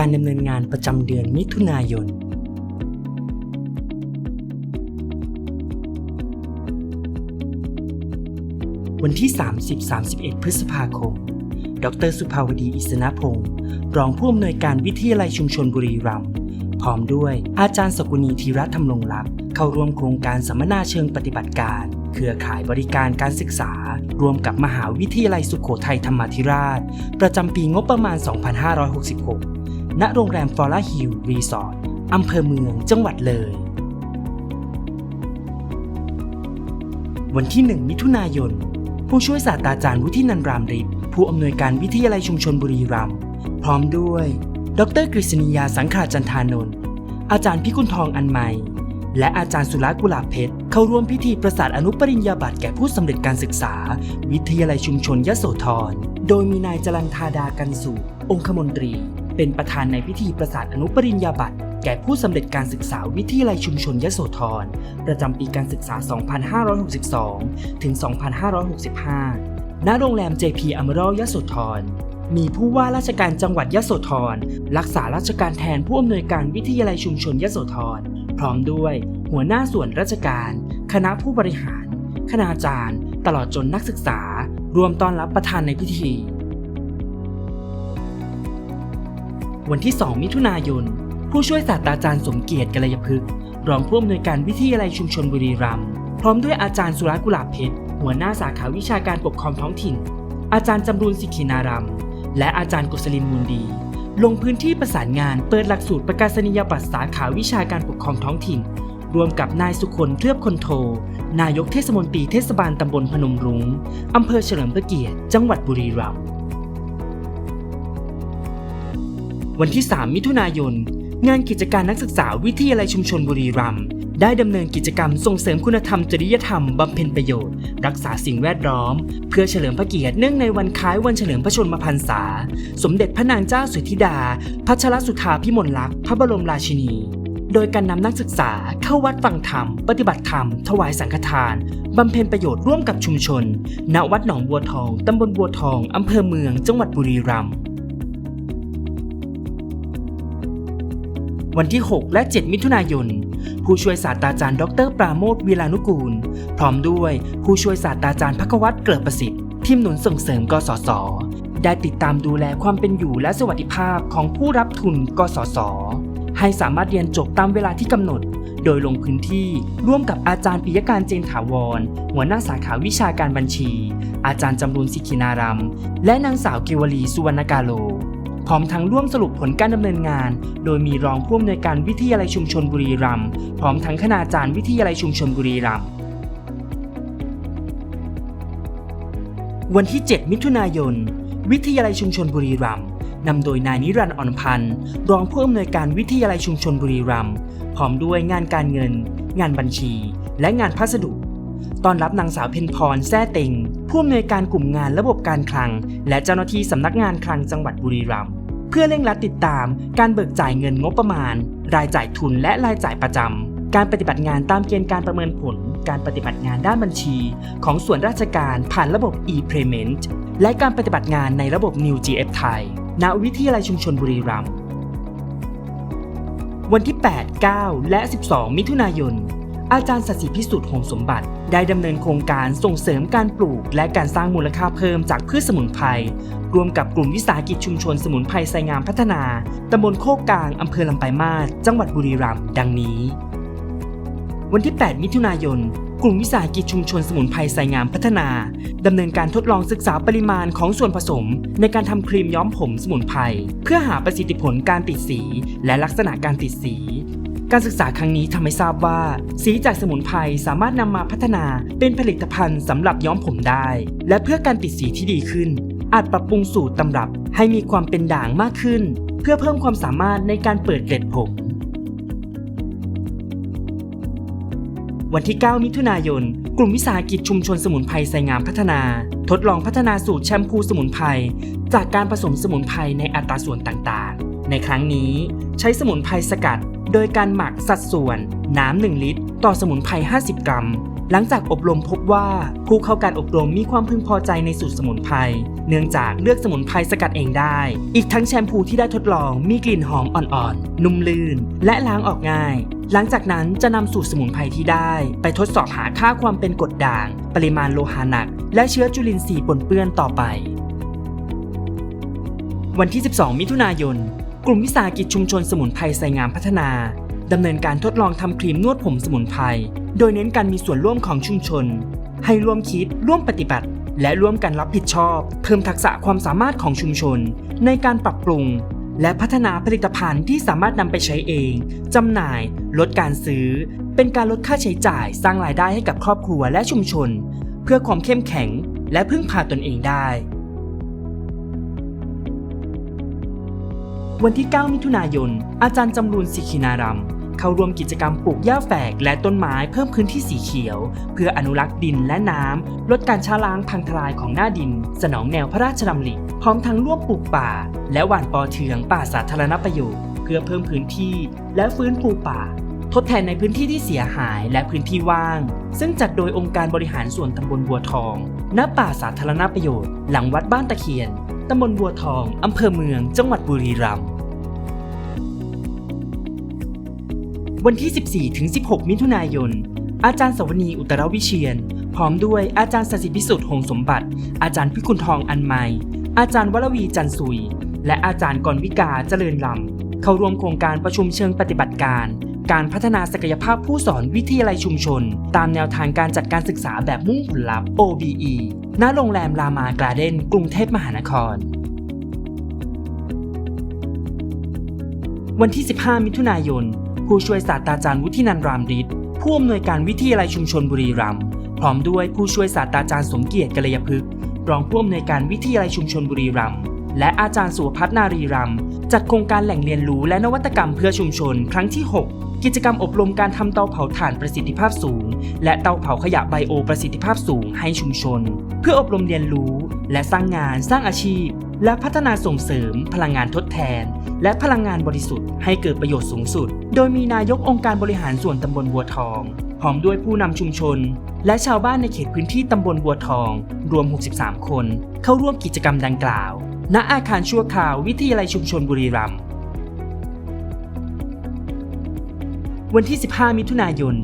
การดำเนินงานประจำเดือนมิถุนายน วันที่ 30-31 พฤษภาคม ดรสุภาวดีอิสนพงศ์รองผู้อำนวยการวิทยาลัยชุมชนบุรีรัมย์พร้อมด้วยอาจารย์สกุณีธีรธรรมรงลักษ์เข้าร่วมโครงการสัมมนาเชิงปฏิบัติการ เครือข่ายบริการการศึกษา รวมกับมหาวิทยาลัยสุขโขทัยธรรมาธิราช ประจำปีงบประมาณ 2566 ณโรงแรมฟลอร่าฮิลรีสอร์ทอำเภอเมืองจังหวัดเลย วันที่ 1 มิถุนายน ผู้ช่วยศาสตราจารย์วุฒินันรามฤทธิ์ผู้อำนวยการวิทยาลัยชุมชนบุรีรัมย์พร้อมด้วย ดรกฤษณียาสังขาจันทานนท์อาจารย์พิกุลทองอันใหม่และอาจารย์สุรกุลาเพชร เข้าร่วมพิธีประสาทอนุปริญญาบัตรแก่ผู้สำเร็จการศึกษา วิทยาลัยชุมชนยโสธร โดยมีนายจรันธาดากันสุองคมนตรี เป็นประธานในพิธีประสาทอนุปริญญาบัตรแก่ผู้สำเร็จการศึกษาวิทยาลัยชุมชนยโสธร ประจำปีการศึกษา 2562 ถึง 2565 ณ โรงแรม JP Emerald ยโสธร มีผู้ว่าราชการจังหวัดยโสธร รักษาราชการแทนผู้อำนวยการวิทยาลัยชุมชนยโสธร พร้อมด้วย หัวหน้าส่วนราชการ คณะผู้บริหาร คณาจารย์ ตลอดจนนักศึกษา รวมต้อนรับประธานในพิธี วันที่ 2 มิถุนายน ผู้ช่วยศาสตราจารย์สมเกียรติกัลยพฤกษ์รองผู้อำนวยการวิทยาลัยชุมชนบุรีรัมย์พร้อมด้วยอาจารย์สุรกุลาเพชรหัวหน้าสาขาวิชาการปกครองท้องถิ่น อาจารย์จำรูนสิขินารามและอาจารย์กุศลินมูลดี ลงพื้นที่ประสานงานเปิดหลักสูตรประกาศนียบัตรสาขาวิชาการปกครองท้องถิ่นรวมกับนายสุคนเคลือบคนโท นายกเทศมนตรีเทศบาลตำบลพนมรุง้งอำเภอเฉลิมพระเกียรติ จังหวัดบุรีรัมย์ วันที่ 3 มิถุนายน งานกิจการนักศึกษาวิทยาลัยชุมชนบุรีรัมย์ได้ดำเนินกิจกรรมส่งเสริมคุณธรรมจริยธรรมบำเพ็ญประโยชน์ รักษาสิ่งแวดล้อม เพื่อเฉลิมพระเกียรติเนื่องในวันคล้ายวันเฉลิมพระชนมพรรษา สมเด็จพระนางเจ้าสุธิดา พัชรสุธาพิมลลักษณ์พระบรมราชินี โดยการนำนักศึกษาเข้าวัดฟังธรรม ปฏิบัติธรรม ถวายสังฆทานบำเพ็ญประโยชน์ร่วมกับชุมชน ณ วัดหนองบัวทองตำบลบัวทองอำเภอเมือง จังหวัดบุรีรัมย์ วันที่ 6 และ 7 มิถุนายน ผู้ช่วยศาสตราจารย์ ดร ปราโมทวีลานุกูล พร้อมด้วยผู้ช่วยศาสตราจารย์พักวัตรเกิดประสิทธิ์ทีมหนุนส่งเสริมกสศได้ติดตามดูแลความเป็นอยู่และสวัสดิภาพของผู้รับทุนกสศให้สามารถเรียนจบตามเวลาที่กำหนด โดยลงพื้นที่ร่วมกับอาจารย์ปิยการเจนถาวร หัวหน้าสาขาวิชาการบัญชี อาจารย์จำรูนสิกขินารามและนางสาวเกวลีสุวรรณกาโล พร้อมทั้งร่วมสรุปผลการดำเนินงาน โดยมีรองผู้อำนวยการวิทยาลัยชุมชนบุรีรัมย์พร้อมทั้งคณาจารย์วิทยาลัยชุมชนบุรีรัมย์วันที่ 7 มิถุนายน วิทยาลัยชุมชนบุรีรัมย์นำโดยนายนิรันดร์อ่อนพันธ์รองผู้อำนวยการวิทยาลัยชุมชนบุรีรัมย์พร้อมด้วยงานการเงิน งานบัญชี และงานพัสดุตอนรับนางสาวเพนพรแซ่เต็งผู้อำนวยการกลุ่มงานระบบการคลัง และเจ้าหน้าที่สำนักงานคลังจังหวัดบุรีรัมย์ เพื่อเร่งรัดติดตามการเบิกจ่ายเงินงบประมาณ รายจ่ายทุนและรายจ่ายประจำ การปฏิบัติงานตามเกณฑ์การประเมินผล การปฏิบัติงานด้านบัญชี ของส่วนราชการผ่านระบบ e-payment และการปฏิบัติงานในระบบ New GF ไทย ณ วิทยาลัยชุมชนบุรีรัมย์ วันที่ 8 9 และ 12 มิถุนายน อาจารย์สศิพิสุทธิ์หงสมบัติ ได้ดำเนินโครงการส่งเสริมการปลูก และการสร้างมูลค่าเพิ่มจากพืชสมุนไพรร่วมกับกลุ่มวิสาหกิจชุมชนสมุนไพรไซงามพัฒนาตำบลโคกกลางอำเภอลำปายมาศจังหวัดบุรีรัมย์ดังนี้ วันที่ 8 มิถุนายน กลุ่มวิสาหกิจชุมชนสมุนไพรไซงามพัฒนาดำเนินการทดลองศึกษาปริมาณของส่วนผสม ในการทำครีมย้อมผมสมุนไพรเพื่อหาประสิทธิผลการติดสี และลักษณะการติดสี การศึกษาครั้งนี้ทำให้ทราบว่า สีจากสมุนไพรสามารถนำมาพัฒนาเป็นผลิตภัณฑ์สำหรับย้อมผมได้ และเพื่อการติดสีที่ดีขึ้น อาจปรับปรุงสูตรตำรับให้มีความเป็นด่างมากขึ้น เพื่อเพิ่มความสามารถในการเปิดเกล็ดผมวันที่ 9 มิถุนายน กลุ่มวิสาหกิจชุมชนสมุนไพรไซงามพัฒนา ทดลองพัฒนาสูตรแชมพูสมุนไพรจากการผสมสมุนไพรในอัตราส่วนต่างๆ ในครั้งนี้ใช้สมุนไพรสกัด โดยการหมักสัดส่วน น้ำ 1 ลิตร ต่อสมุนไพร 50 กรัม หลังจากอบรมพบว่า ผู้เข้าการอบรมมีความพึงพอใจในสูตรสมุนไพร เนื่องจากเลือกสมุนไพรสกัดเองได้ อีกทั้งแชมพูที่ได้ทดลองมีกลิ่นหอมอ่อนๆ นุ่มลื่น และล้างออกง่าย หลังจากนั้นจะนำสูตรสมุนไพรที่ได้ ไปทดสอบหาค่าความเป็นกรดด่าง ปริมาณโลหะหนัก และเชื้อจุลินทรีย์ปนเปื้อนต่อไป วันที่ 12 มิถุนายน กลุ่มวิสาหกิจชุมชนสมุนไพรไซงามพัฒนาดำเนินการทดลองทำครีมนวดผมสมุนไพรโดยเน้นการมีส่วนร่วมของชุมชน ให้ร่วมคิดร่วมปฏิบัติ และร่วมกันรับผิดชอบ เพิ่มทักษะความสามารถของชุมชน ในการปรับปรุง และพัฒนาผลิตภัณฑ์ที่สามารถนำไปใช้เองจำหน่าย ลดการซื้อ เป็นการลดค่าใช้จ่าย สร้างรายได้ให้กับครอบครัวและชุมชน เพื่อความเข้มแข็ง และพึ่งพาตนเองได้ วันที่ 9 มิถุนายน อาจารย์จำรูนสิกินารำเข้าร่วมกิจกรรมปลูกหญ้าแฝกและต้นไม้เพิ่มพื้นที่สีเขียว เพื่ออนุรักษ์ดินและน้ำ ลดการช้าล้างพังทลายของหน้าดิน สนองแนวพระราชดำริพร้อมทั้งร่วมปลูกป่า และหว่านปอเทืองป่าสาธารณประโยชน์เพื่อเพิ่มพื้นที่และฟื้นฟูป่า ทดแทนในพื้นที่ที่เสียหายและพื้นที่ว่าง ซึ่งจัดโดยองค์การบริหารส่วนตำบลบัวทอง ณป่าสาธารณประโยชน์ หลังวัดบ้านตะเคียน ตำบลบัวทอง อำเภอเมือง จังหวัดบุรีรัมย์ วันที่ 14 ถึง 16 มิถุนายน อาจารย์สวนีอุตรวิเชียน พร้อมด้วยอาจารย์สศิพิสุทธิ์หงสมบัติ อาจารย์พิกุลทองอันไมอาจารย์วรวีจันสุย และอาจารย์กรวิกาเจริญลำเข้าร่วมโครงการประชุมเชิงปฏิบัติการ การพัฒนาศักยภาพผู้สอนวิทยาลัยชุมชน ตามแนวทางการจัดการศึกษาแบบมุ่งผลลัพธ์ OBE ณ โรงแรมรามากราเดนกรุงเทพมหานคร วันที่ 15 มิถุนายน ผู้ช่วยศาสตราจารย์วุฒินันรามฤทธิ์ผู้อำนวยการวิทยาลัยชุมชนบุรีรัมย์พร้อมด้วยผู้ช่วยศาสตราจารย์สมเกียรติกัลยพฤกษ์รองผู้อำนวยการวิทยาลัยชุมชนบุรีรัมย์และอาจารย์สุวพัฒนารีรัมย์จัดโครงการแหล่งเรียนรู้และนวัตกรรมเพื่อชุมชนครั้งที่ 6 กิจกรรมอบรมการทำเตาเผาถ่านประสิทธิภาพสูง และเตาเผาขยะไบโอประสิทธิภาพสูงให้ชุมชน เพื่ออบรมเรียนรู้ และสร้างงานสร้างอาชีพ และพัฒนาส่งเสริม พลังงานทดแทน และพลังงานบริสุทธิ์ให้เกิดประโยชน์สูงสุด โดยมีนายกองค์การบริหารส่วนตำบลบัวทองพร้อมด้วยผู้นำชุมชน และชาวบ้านในเขตพื้นที่ตำบลบัวทอง รวม 63 คน เข้าร่วมกิจกรรมดังกล่าว ณอาคารชั่วคราววิทยาลัยชุมชนบุรีรัมย์ วันที่ 15 มิถุนายน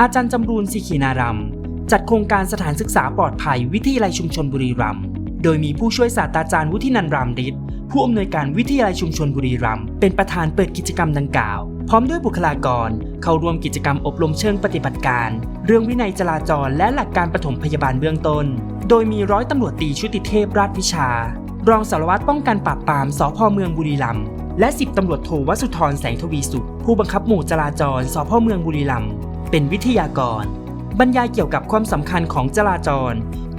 อาจารย์จำรูนสิขีนารำจัดโครงการสถานศึกษาปลอดภัยวิทยาลัยชุมชนบุรีรัมย์โดยมีผู้ช่วยศาสตราจารย์วุฒินันรามฤทธิ์ผู้อำนวยการวิทยาลัยชุมชนบุรีรัมย์เป็นประธานเปิดกิจกรรมดังกล่าว พร้อมด้วยบุคลากร เข้าร่วมกิจกรรมอบรมเชิงปฏิบัติการ เรื่องวินัยจราจรและหลักการปฐมพยาบาลเบื้องต้น โดยมีร้อยตำรวจตรีชุติเทพราชวิชา รองสารวัตรป้องกันปราบปรามสพเมืองบุรีรัมย์ และสิบตำรวจโทวสุธรแสงทวีสุข ผู้บังคับหมู่จราจรสพเมืองบุรีรัมย์เป็นวิทยากร บรรยายเกี่ยวกับความสำคัญของจราจร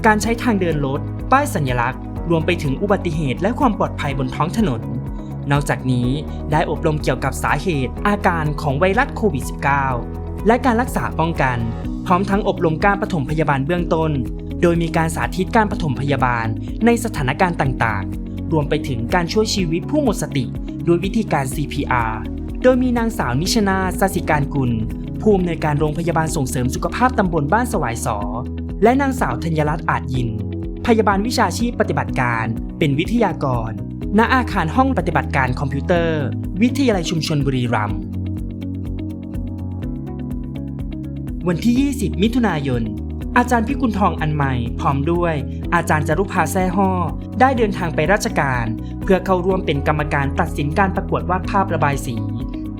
การใช้ทางเดินรถป้ายสัญลักษณ์ รวมไปถึงอุบัติเหตุและความปลอดภัยบนท้องถนน นอกจากนี้ได้อบรมเกี่ยวกับสาเหตุ อาการของไวรัสโควิด -19 และการรักษาป้องกัน พร้อมทั้งอบรมการปฐมพยาบาลเบื้องต้น โดยมีการสาธิตการปฐมพยาบาลในสถานการณ์ต่างๆ รวมไปถึงการช่วยชีวิตผู้หมดสติ ด้วยวิธีการ CPR โดยมีนางสาวนิชนาสสิการกุล ผู้อำนวยการโรงพยาบาลส่งเสริมสุขภาพตำบลบ้านสวายสอ และนางสาวธัญรัตน์อาจยิน พยาบาลวิชาชีพปฏิบัติการ เป็นวิทยากร ณอาคารห้องปฏิบัติการคอมพิวเตอร์ วิทยาลัยชุมชนบุรีรัมย์วันที่ 20 มิถุนายน อาจารย์พิกุลทองอันใหม่พร้อมด้วย อาจารย์จารุภาแซ่ห่อได้เดินทางไปราชการ เพื่อเข้าร่วมเป็นกรรมการตัดสินการประกวดวาดภาพระบายสี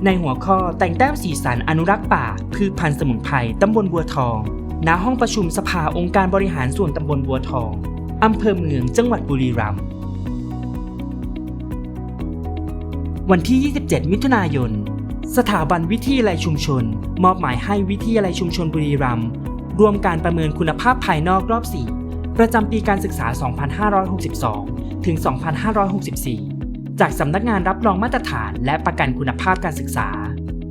ในหัวข้อแต่งแต้มสีสันอนุรักษ์ป่าพืชพันธุ์สมุนไพรตำบลบัวทองณห้องประชุมสภาองค์การบริหารส่วนตำบลบัวทองอำเภอเมืองจังหวัดบุรีรัมย์วันที่ 27 มิถุนายน สถาบันวิทยาลัยชุมชน มอบหมายให้วิทยาลัยชุมชนบุรีรัมย์ ร่วมการประเมินคุณภาพภายนอกรอบ 4 ประจำปีการศึกษา 2562 ถึง 2564 จากสำนักงานรับรองมาตรฐานและประกันคุณภาพการศึกษา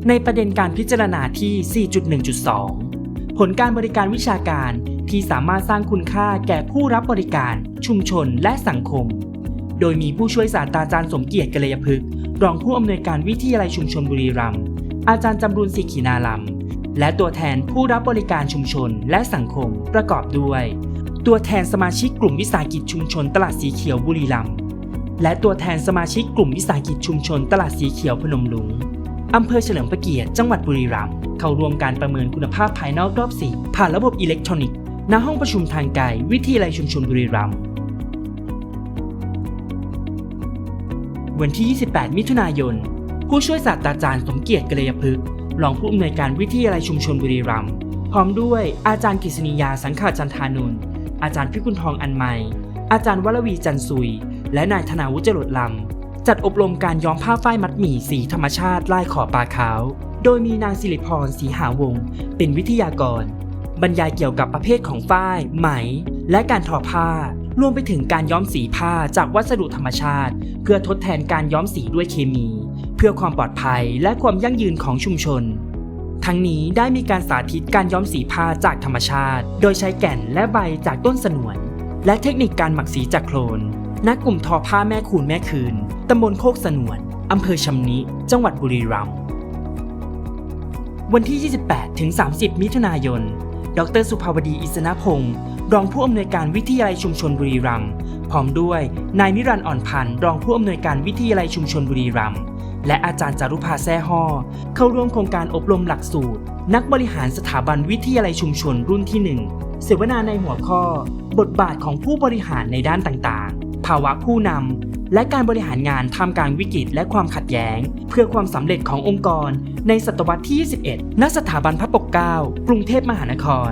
ในประเด็นการพิจารณาที่ 4.1.2 ผลการบริการวิชาการที่สามารถสร้างคุณค่าแก่ผู้รับบริการ ชุมชนและสังคม โดยมีผู้ช่วยศาสตราจารย์สมเกียรติกัลยพฤกษ์รองผู้อำนวยการวิทยาลัยชุมชนบุรีรัมย์อาจารย์จำรูนศิขีนาลัม และตัวแทนผู้รับบริการชุมชนและสังคมประกอบด้วย ตัวแทนสมาชิกกลุ่มวิสาหกิจชุมชนตลาดสีเขียวบุรีรัมย์และตัวแทนสมาชิกกลุ่มวิสาหกิจชุมชนตลาดสีเขียวพนมลุงอำเภอเฉลิมพระเกียรติจังหวัดบุรีรัมย์เข้าร่วมการประเมินคุณภาพภายนอกรอบสีผ่านระบบอิเล็กทรอนิกส์ณห้องประชุมทางไกลวิทยาลัยชุมชนบุรีรัมย์วันที่ 28 มิถุนายน ผู้ช่วยศาสตราจารย์สมเกียรติกัลยพฤกษ์ รองผู้อำนวยการวิทยาลัยชุมชนบุรีรัมย์พร้อมด้วยอาจารย์กฤษณียาสังขาจันทานุนอาจารย์พิกุลทองอันไมอาจารย์วรวีจันซุย และนายธนาวุฒิจรดลำ จัดอบรมการย้อมผ้าฝ้ายมัดหมี่สีธรรมชาติลายขอบปลาขาว โดยมีนางสิริพรศรีหาวงศ์เป็นวิทยากร บรรยายเกี่ยวกับประเภทของฝ้าย ไหม และการทอผ้ารวมไปถึงการย้อมสีผ้าจากวัสดุธรรมชาติ เพื่อทดแทนการย้อมสีด้วยเคมี พื่อความปลอดภัยและความยั่งยืนของชุมชน ทั้งนี้ได้มีการสาธิตการย้อมสีผ้าจากธรรมชาติ โดยใช้แก่นและใบจากต้นสนวน และเทคนิคการหมักสีจากโคลนณกลุ่มทอผ้าแม่คูณแม่คืนตำบลโคกสนวนอำเภอชำนิ จังหวัดบุรีรัมย์วันที่ 28 ถึง 30 มิถุนายน ดร สุภาวดีอิสนพงศ์รองผู้อำนวยการวิทยาลัยชุมชนบุรีรัมย์พร้อมด้วย นายนิรันดร์อ่อนพันธ์รองผู้อำนวยการวิทยาลัยชุมชนบุรีรัมย์ และอาจารย์จารุภาแซ่ฮ่อเข้าร่วมโครงการอบรมหลักสูตร นักบริหารสถาบันวิทยาลัยชุมชนรุ่นที่ 1 เสวนาในหัวข้อ บทบาทของผู้บริหารในด้านต่างๆ ภาวะผู้นำ และการบริหารงานท่ามกลางวิกฤตและความขัดแย้ง เพื่อความสำเร็จขององค์กร ในศตวรรษที่ 21 ณ สถาบันพระปกเกล้ากรุงเทพมหานคร